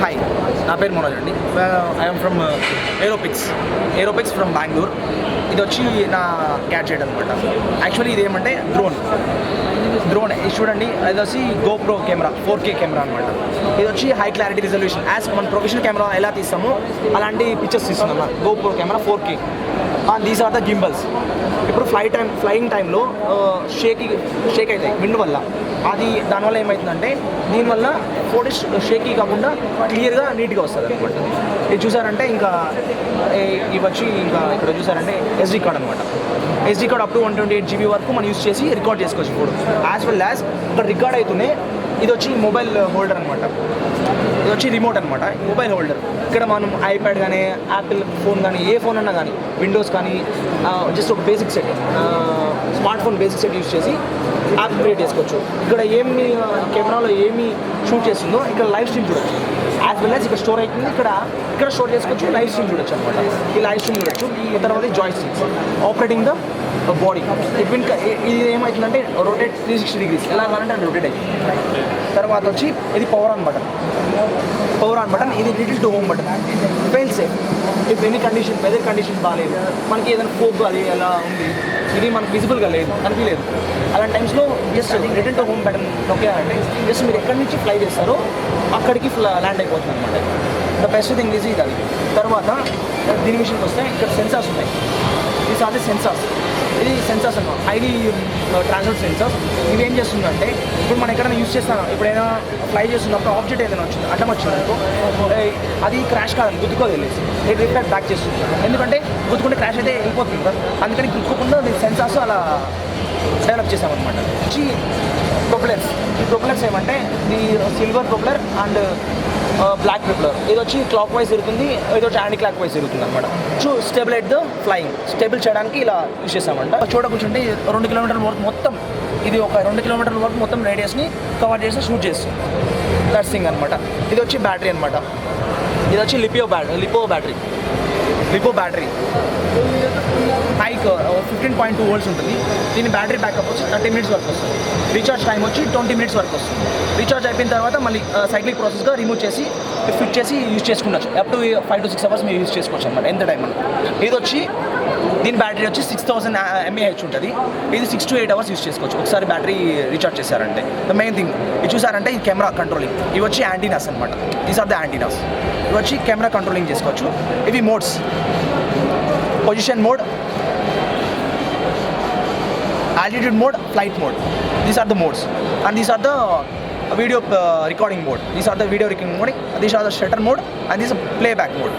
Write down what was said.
Hi నా పేరు మనోజ్ అండి I'm from Aeropix Aeropix from Bengaluru ఇది వచ్చి నా గ్యాడ్జెట్ అనమాట యాక్చువల్లీ ఇది ఏమంటే డ్రోన్ డ్రోన్ చూడండి అది వచ్చి GoPro camera four K camera అనమాట ఇది వచ్చి హై క్లారిటీ రిజల్యూషన్ యాజ్ మన ప్రొఫెషనల్ కెమెరా ఎలా తీస్తామో అలాంటి పిక్చర్స్ తీస్తున్నాం GoPro camera four K these are the gimbals ఇప్పుడు ఫ్లై టైం ఫ్లయింగ్ టైంలో షేక్ షేక్ అవుతాయి విండ్ వల్ల. అది దానివల్ల ఏమవుతుందంటే దీనివల్ల ఫోటో షేకీ కాకుండా క్లియర్గా నీట్గా వస్తుంది అనమాట ఇది చూసారంటే ఇంకా ఏ- ఇవి వచ్చి ఇంకా ఇక్కడ చూసారంటే ఎస్డి కార్డ్ అనమాట SD card up to one twenty eight GB వరకు మనం యూస్ చేసి రికార్డ్ చేసుకోవచ్చు ఇప్పుడు. యాజ్ వెల్ యాజ్ ఇక్కడ రికార్డ్ అవుతూనే ఇది వచ్చి మొబైల్ హోల్డర్ అనమాట ఇది వచ్చి రిమోట్ అనమాట మొబైల్ హోల్డర్ ఇక్కడ మనం ఐప్యాడ్ కానీ యాపిల్ ఫోన్ కానీ ఏ ఫోన్ అన్నా కానీ విండోస్ కానీ జస్ట్ ఒక basic set smart phone basic set use చేసి యాప్ క్రియేట్ చేసుకోవచ్చు. ఇక్కడ ఏమి కెమెరాలో ఏమి షూట్ చేస్తుందో ఇక్కడ లైవ్ స్ట్రీమ్ చూడొచ్చు. యాజ్ వెల్ యాజ్ ఇక్కడ స్టోర్ అవుతుంది ఇక్కడ ఇక్కడ స్టోర్ చేసుకోవచ్చు లైవ్ స్ట్రీమ్ చూడొచ్చు అనమాట ఈ లైవ్ స్ట్రీమ్ చూడొచ్చు. ఈ తర్వాత joysticks operating the body ఇట్విన్ ఇది ఏమవుతుందంటే రొటేట్ త్రీ సిక్స్టీ డిగ్రీస్ ఎలా కావాలంటే రొటేట్ అవుతుంది తర్వాత వచ్చి ఇది power on button power on button ఇది little to home button fail safe if any condition weather condition బాగాలేదు. మనకి ఏదైనా ఫోక్ అది ఎలా ఉంది. ఇది మనకు విజిబుల్గా లేదు. కనిపించలేదు. అలాంటి టైమ్స్లో just return to home button నొక్కారంటే just మీరు ఎక్కడి నుంచి ఫ్లై చేస్తారో అక్కడికి ల్యాండ్ అయిపోతుంది అనమాట ద బెస్ట్ థింగ్ ఈజ్ ఇది అది. తర్వాత దీని విషయంకి వస్తే ఇక్కడ సెన్సార్స్ ఉన్నాయి. దీస్ ఆర్ ది సెన్సార్స్ ఇది సెన్సార్స్ అన్నమాట. హైలీ ట్రాన్స్ఫర్ సెన్సార్స్ ఇవి ఏం చేస్తుందంటే ఇప్పుడు మనం ఎక్కడైనా యూస్ చేస్తాం ఎప్పుడైనా ఫ్లై చేస్తున్నప్పుడు ఆబ్జెక్ట్ ఏదైనా వచ్చింది అడ్డం వచ్చింది అనుకో అది క్రాష్ కాదని గుద్దుకోదు వెళ్ళేసి. ఇది రిఫ్లెక్ట్ బ్యాక్ చేస్తుంది. ఎందుకంటే గుద్దుకుంటే క్రాష్ అయితే వెళ్ళిపోతుంది. అందుకని గుద్దుకోకుండా సెన్సార్స్ అలా డెవలప్ చేసామన్నమాట వచ్చి ప్రొపెలర్స్ ఈ ప్రొపెలర్స్ ఏమంటే ఇది silver propeller and black propeller ఇది వచ్చి క్లాక్ వైజ్ జరుగుతుంది ఇది వచ్చి యాంటీ క్లాక్ వైజ్ తిరుగుతుంది అనమాట so stable at the flying stable చేయడానికి ఇలా యూస్ చేసామంట చోట కూర్చుంటే రెండు కిలోమీటర్ల వరకు మొత్తం ఇది ఒక రెండు కిలోమీటర్ల వరకు మొత్తం రేడియస్ని కవర్ చేసి షూట్ చేస్తుంది. దట్స్ థింగ్ అనమాట ఇది వచ్చి బ్యాటరీ అనమాట ఇది వచ్చి LiPo battery LiPo battery LiPo battery hike fifteen point two volts ఉంటుంది. దీని బ్యాటరీ బ్యాకప్ వచ్చి థర్టీ మినిట్స్ వరకు వస్తుంది. రీఛార్జ్ టైం వచ్చి ట్వంటీ మినిట్స్ వరకు వస్తుంది. రీఛార్జ్ అయిపోయిన తర్వాత మళ్ళీ సైక్లింగ్ ప్రాసెస్గా రిమూవ్ చేసి ఫిట్ చేసి use చేసుకున్నచ్చు up to five to six hours మీరు యూజ్ చేసుకోవచ్చు అనమాట ఎంత టైం అని ఇది వచ్చి దీని బ్యాటరీ వచ్చి సిక్స్ థౌసండ్ ఎంఏహెచ్ ఉంటుంది. ఇది six to eight hours use చేసుకోవచ్చు. ఒకసారి బ్యాటరీ రీఛార్జ్ చేశారంటే. ద మెయిన్ థింగ్ ఇది చూసారంటే ఈ కెమెరా కంట్రోలింగ్ ఇవి వచ్చి యాంటీనాస్ అనమాట దీస్ ఆర్ ద యాంటీనాస్ ఇవి వచ్చి కెమెరా కంట్రోలింగ్ చేసుకోవచ్చు. ఇవి modes position mode, altitude mode, flight mode. These are the modes, and these are the video uh, recording mode. These are the video recording mode. These are the shutter mode, and this is playback mode.